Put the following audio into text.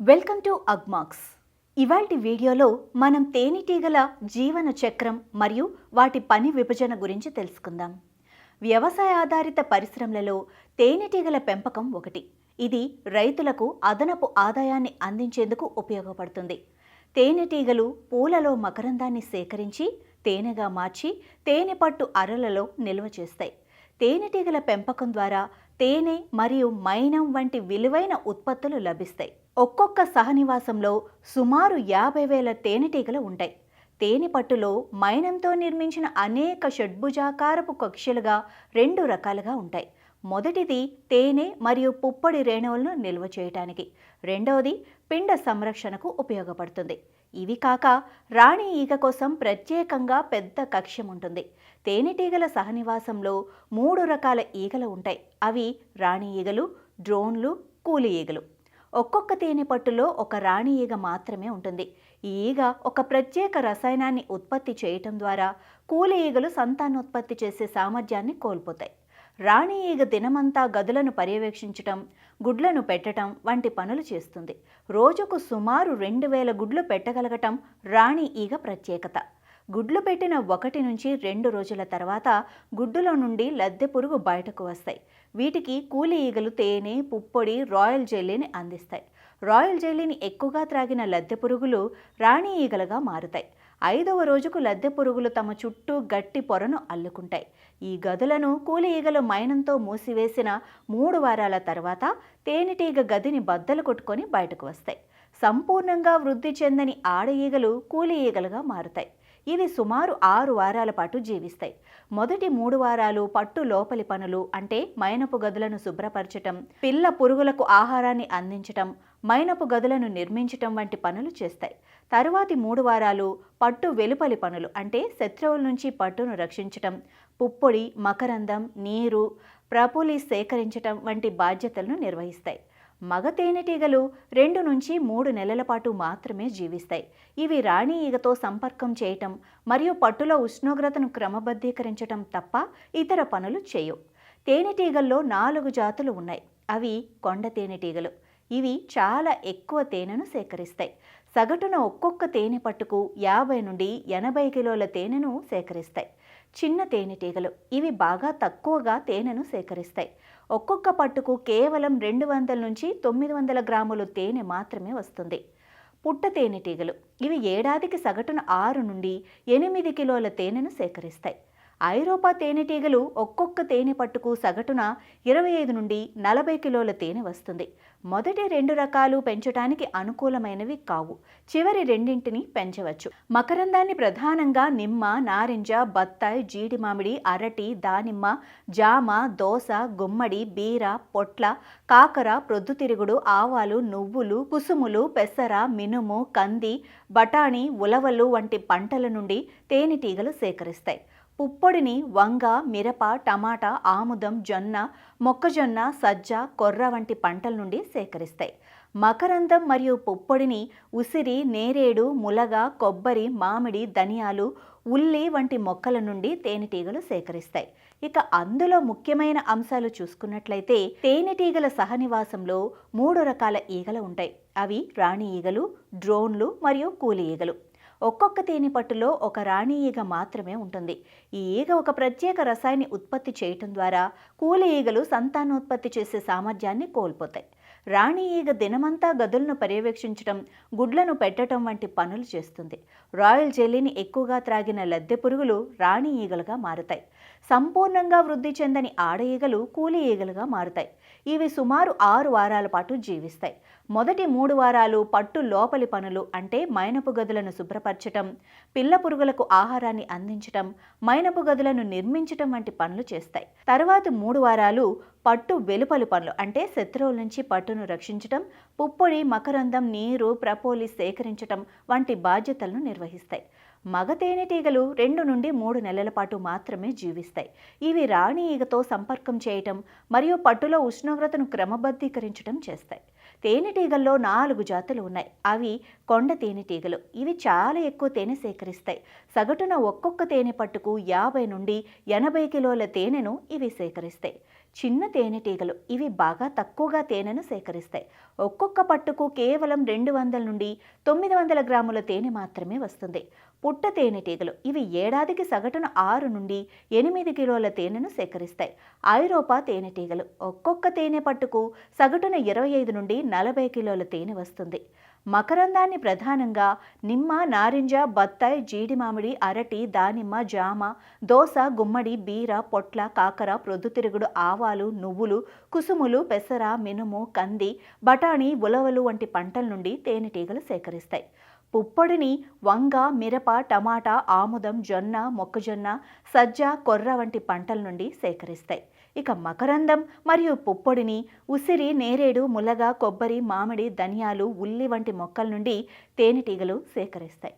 Welcome to Agmax. ఇవాల్టి వీడియోలో మనం తేనెటీగల జీవన చక్రం మరియు వాటి పని విభజన గురించి తెలుసుకుందాం. వ్యవసాయ ఆధారిత పరిశ్రమలలో తేనెటీగల పెంపకం ఒకటి. ఇది రైతులకు అదనపు ఆదాయాన్ని అందించేందుకు ఉపయోగపడుతుంది. తేనెటీగలు పూలలో మకరందాన్ని సేకరించి తేనెగా మార్చి తేనె పట్టు అరలలో నిల్వ చేస్తాయి. తేనెటీగల పెంపకం ద్వారా తేనె మరియు మైనం వంటి విలువైన ఉత్పత్తులు లభిస్తాయి. ఒక్కొక్క సహనివాసంలో సుమారు యాభై వేల తేనెటీగలు ఉంటాయి. తేనె పట్టులో మైనంతో నిర్మించిన అనేక షడ్భుజాకారపు కక్షలుగా రెండు రకాలుగా ఉంటాయి. మొదటిది తేనె మరియు పుప్పొడి రేణువులను నిల్వ చేయటానికి. రెండవది పిండ సంరక్షణకు ఉపయోగపడుతుంది. ఇవి కాక రాణి ఈగ కోసం ప్రత్యేకంగా పెద్ద కక్ష్యం ఉంటుంది. తేనెటీగల సహనివాసంలో మూడు రకాల ఈగలు ఉంటాయి. అవి రాణి ఈగలు డ్రోన్లు కూలి ఈగలు. ఒక్కొక్క తేనె పట్టులో ఒక రాణి ఈగ మాత్రమే ఉంటుంది. ఈ ఈగ ఒక ప్రత్యేక రసాయనాన్ని ఉత్పత్తి చేయటం ద్వారా కూలి ఈగలు సంతానోత్పత్తి చేసే సామర్థ్యాన్ని కోల్పోతాయి. రాణి ఈగ దినమంతా గదులను పర్యవేక్షించటం గుడ్లను పెట్టటం వంటి పనులు చేస్తుంది. రోజుకు సుమారు రెండు వేల గుడ్లు పెట్టగలగటం రాణి ఈగ ప్రత్యేకత. గుడ్లు పెట్టిన ఒకటి నుంచి రెండు రోజుల తర్వాత గుడ్డులో నుండి లద్దె పురుగు బయటకు వస్తాయి. వీటికి కూలి ఈగలు తేనె పుప్పొడి రాయల్ జెల్లీని అందిస్తాయి. రాయల్ జెల్లీని ఎక్కువగా త్రాగిన లద్దె పురుగులు రాణి ఈగలుగా మారుతాయి. ఐదవ రోజుకు లద్దె పురుగులు తమ చుట్టూ గట్టి పొరను అల్లుకుంటాయి. ఈ గదులను కూలి ఈగలు మైనంతో మూసివేసిన మూడు వారాల తర్వాత తేనెటీగ గదిని బద్దలు కొట్టుకొని బయటకు వస్తాయి. సంపూర్ణంగా వృద్ధి చెందని ఆడ ఈగలు కూలి ఈగలుగా మారుతాయి. ఇవి సుమారు ఆరు వారాల పాటు జీవిస్తాయి. మొదటి మూడు వారాలు పట్టు లోపలి పనులు అంటే మైనపు గదులను శుభ్రపరచటం పిల్ల పురుగులకు ఆహారాన్ని అందించటం మైనపు గదులను నిర్మించటం వంటి పనులు చేస్తాయి. తరువాతి మూడు వారాలు పట్టు వెలుపలి పనులు అంటే శత్రువుల నుంచి పట్టును రక్షించటం పుప్పొడి మకరందం నీరు ప్రపులి సేకరించటం వంటి బాధ్యతలను నిర్వహిస్తాయి. మగ తేనెటీగలు రెండు నుంచి మూడు నెలల పాటు మాత్రమే జీవిస్తాయి. ఇవి రాణి ఈగతో సంపర్కం చేయటం మరియు పట్టులో ఉష్ణోగ్రతను క్రమబద్ధీకరించటం తప్ప ఇతర పనులు చేయవు. తేనెటీగల్లో నాలుగు జాతులు ఉన్నాయి. అవి కొండ తేనెటీగలు. ఇవి చాలా ఎక్కువ తేనెను సేకరిస్తాయి. సగటున ఒక్కొక్క తేనె పట్టుకు యాభై నుండి ఎనభై కిలోల తేనెను సేకరిస్తాయి. చిన్న తేనెటీగలు. ఇవి బాగా తక్కువగా తేనెను సేకరిస్తాయి. ఒక్కొక్క పట్టుకు కేవలం రెండు వందల నుంచి తొమ్మిది వందల గ్రాములు తేనె మాత్రమే వస్తుంది. పుట్ట తేనెటీగలు. ఇవి ఏడాదికి సగటున ఆరు నుండి ఎనిమిది కిలోల తేనెను సేకరిస్తాయి. ఐరోపా తేనెటీగలు ఒక్కొక్క తేనె పట్టుకు సగటున ఇరవై ఐదు నుండి నలభై కిలోల తేనె వస్తుంది. మొదటి రెండు రకాలు పెంచడానికి అనుకూలమైనవి కావు. చివరి రెండింటిని పెంచవచ్చు. మకరందాన్ని ప్రధానంగా నిమ్మ నారింజ బత్తాయి జీడి మామిడి అరటి దానిమ్మ జామ దోస గుమ్మడి బీర పొట్ల కాకర ప్రొద్దుతిరుగుడు ఆవాలు నువ్వులు కుసుములు పెసర మినుము కంది బఠాణి ఉలవలు వంటి పంటల నుండి తేనెటీగలు సేకరిస్తాయి. పుప్పొడిని వంగ మిరప టమాటా ఆముదం జొన్న మొక్కజొన్న సజ్జ కొర్ర వంటి పంటల నుండి సేకరిస్తాయి. మకరందం మరియు పుప్పొడిని ఉసిరి నేరేడు ములగ కొబ్బరి మామిడి ధనియాలు ఉల్లి వంటి మొక్కల నుండి తేనెటీగలు సేకరిస్తాయి. ఇక అందులో ముఖ్యమైన అంశాలు చూసుకున్నట్లయితే తేనెటీగల సహనివాసంలో మూడు రకాల ఈగలు ఉంటాయి. అవి రాణి ఈగలు డ్రోన్లు మరియు కూలి ఈగలు. ఒక్కొక్క తేనె పట్టులో ఒక రాణి ఈగ మాత్రమే ఉంటుంది. ఈ ఈగ ఒక ప్రత్యేక రసాయని ఉత్పత్తి చేయటం ద్వారా కూలి ఈగలు సంతానోత్పత్తి చేసే సామర్థ్యాన్ని కోల్పోతాయి. రాణి ఈగ దినమంతా గదులను పర్యవేక్షించడం గుడ్లను పెట్టడం వంటి పనులు చేస్తుంది. రాయల్ జెల్లీని ఎక్కువగా త్రాగిన లద్దె పురుగులు రాణి ఈగలుగా మారుతాయి. సంపూర్ణంగా వృద్ధి చెందని ఆడ ఈగలు కూలి ఈగలుగా మారుతాయి. ఇవి సుమారు ఆరు వారాల పాటు జీవిస్తాయి. మొదటి మూడు వారాలు పట్టు లోపలి పనులు అంటే మైనపు గదులను శుభ్రపరచటం పిల్ల పురుగులకు ఆహారాన్ని అందించటం మైనపు గదులను నిర్మించటం వంటి పనులు చేస్తాయి. తర్వాత మూడు వారాలు పట్టు వెలుపలి పనులు అంటే శత్రువుల నుంచి పట్టును రక్షించటం పుప్పొడి మకరందం నీరు ప్రపోలి సేకరించటం వంటి బాధ్యతలను నిర్వహిస్తాయి. మగ తేనెటీగలు రెండు నుండి మూడు నెలల పాటు మాత్రమే జీవిస్తాయి. ఇవి రాణి ఈగతో సంపర్కం చేయటం మరియు పట్టులో ఉష్ణోగ్రతను క్రమబద్ధీకరించడం చేస్తాయి. తేనెటీగల్లో నాలుగు జాతులు ఉన్నాయి. అవి కొండ తేనెటీగలు. ఇవి చాలా ఎక్కువ తేనె సేకరిస్తాయి. సగటున ఒక్కొక్క తేనె పట్టుకు యాభై నుండి ఎనభై కిలోల తేనెను ఇవి సేకరిస్తాయి. చిన్న తేనెటీగలు. ఇవి బాగా తక్కువగా తేనెను సేకరిస్తాయి. ఒక్కొక్క పట్టుకు కేవలం రెండు వందల నుండి తొమ్మిది వందల గ్రాముల తేనె మాత్రమే వస్తుంది. పుట్ట తేనెటీగలు ఇవి ఏడాదికి సగటున ఆరు నుండి ఎనిమిది కిలోల తేనెను సేకరిస్తాయి. ఐరోపా తేనెటీగలు ఒక్కొక్క తేనె పట్టుకు సగటున ఇరవై ఐదు నుండి నలభై కిలోల తేనె వస్తుంది. మకరందాన్ని ప్రధానంగా నిమ్మ నారింజ బత్తాయి జీడి మామిడి అరటి దానిమ్మ జామ దోస గుమ్మడి బీర పొట్ల కాకర ప్రొద్దుతిరుగుడు ఆవాలు నువ్వులు కుసుములు పెసర మినుము కంది బఠానీ ఉలవలు వంటి పంటల నుండి తేనెటీగలు సేకరిస్తాయి. పుప్పొడిని వంగ మిరప టమాటా ఆముదం జొన్న మొక్కజొన్న సజ్జ కొర్ర వంటి పంటల నుండి సేకరిస్తాయి. ఇక మకరందం మరియు పుప్పొడిని ఉసిరి నేరేడు ములగ కొబ్బరి మామిడి ధనియాలు ఉల్లి వంటి మొక్కల నుండి తేనెటీగలు సేకరిస్తాయి.